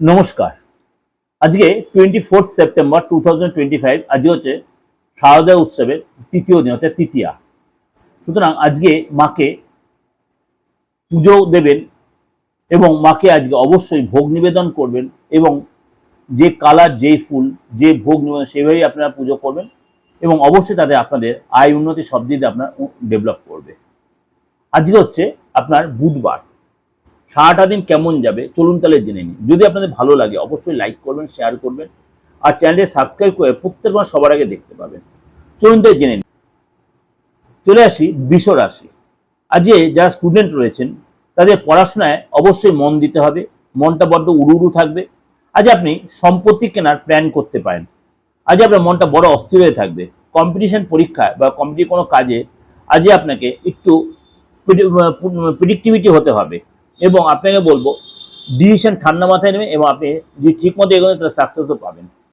নমস্কার। আজকে twenty fourth September two thousand twenty five আজকে হচ্ছে শারদীয় উৎসবের তৃতীয় দিন, অর্থাৎ তৃতীয়া। সুতরাং আজকে মাকে পুজো দেবেন এবং মাকে আজকে অবশ্যই ভোগ নিবেদন করবেন এবং যে কালার, যে ফুল, যে ভোগ নিবেদন, সেভাবেই আপনারা পুজো করবেন এবং অবশ্যই তাতে আপনাদের আয় উন্নতি সব দিকে আপনার ডেভেলপ করবে। আজকে হচ্ছে আপনার বুধবার। সারাটা দিন কেমন যাবে, চলুন তাহলে জেনে নিন যদি আপনাদের ভালো লাগে, অবশ্যই লাইক করবেন শেয়ার করবেন, আর চ্যানেলটি সাবস্ক্রাইব করে প্রত্যেকবার সবার আগে দেখতে পাবেন। চলুন তাহলে জেনে নিন চলে আসি বৃষ রাশি। আজকে যারা স্টুডেন্ট রয়েছেন, তাদের পড়াশোনায় অবশ্যই মন দিতে হবে, মনটা বড্ড উড়ু উড়ু থাকবে। আজ আপনি সম্পত্তি কেনার প্ল্যান করতে পারেন। আজ আপনার মনটা বড় অস্থির হয়ে থাকবে। কম্পিটিশন পরীক্ষায় বা কম্পিটিভ কোনো কাজে আজকে আপনাকে একটু প্রিডিক্টিভিটি হতে হবে। এবং আপনাকে বলব ডিসিশন ঠান্ডা মাথায় নেবেন এবং আপনি যদি ঠিক মতো এগোবেন তাহলে সাকসেসও পাবেন।